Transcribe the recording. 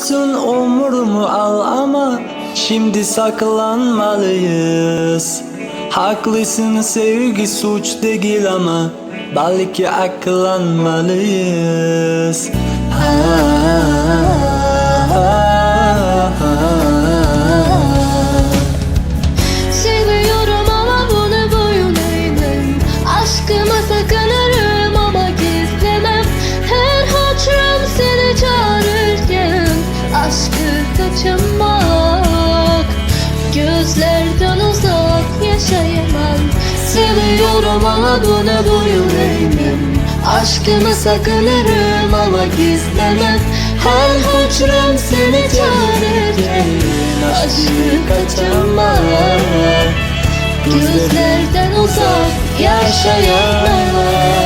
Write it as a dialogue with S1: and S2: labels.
S1: Biliyorsun umurumu al ama Şimdi saklanmalıyız. Haklısın sevgi suç değil ama Belki aklanmalıyız
S2: Seviyorum ama buna boyun eğmem. Aşkımı sakınırım ama gizlemem. Her hatırım seni çağırırken Aşkı kaçırmak Gözlerden uzak yaşayamam